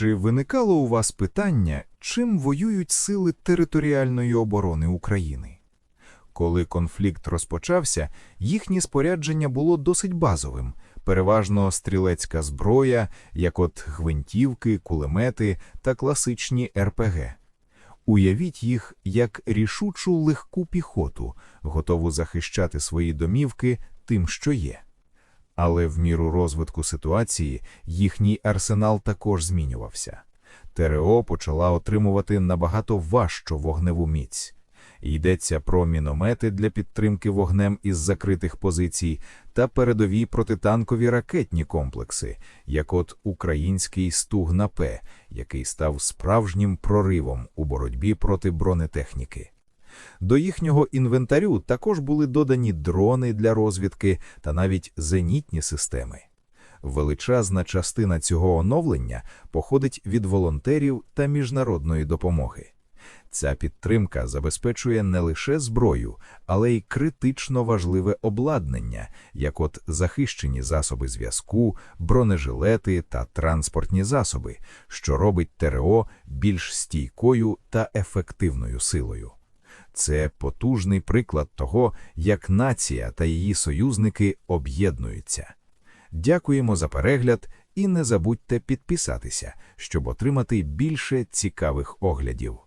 Чи виникало у вас питання, чим воюють сили територіальної оборони України? Коли конфлікт розпочався, їхнє спорядження було досить базовим, переважно стрілецька зброя, як от гвинтівки, кулемети та класичні РПГ. Уявіть їх як рішучу легку піхоту, готову захищати свої домівки тим, що є. Але в міру розвитку ситуації їхній арсенал також змінювався. ТРО почала отримувати набагато важчу вогневу міць. Йдеться про міномети для підтримки вогнем із закритих позицій та передові протитанкові ракетні комплекси, як от український «Стугна-П», який став справжнім проривом у боротьбі проти бронетехніки. До їхнього інвентарю також були додані дрони для розвідки та навіть зенітні системи. Величезна частина цього оновлення походить від волонтерів та міжнародної допомоги. Ця підтримка забезпечує не лише зброю, але й критично важливе обладнання, як от захищені засоби зв'язку, бронежилети та транспортні засоби, що робить ТРО більш стійкою та ефективною силою. Це потужний приклад того, як нація та її союзники об'єднуються. Дякуємо за перегляд і не забудьте підписатися, щоб отримати більше цікавих оглядів.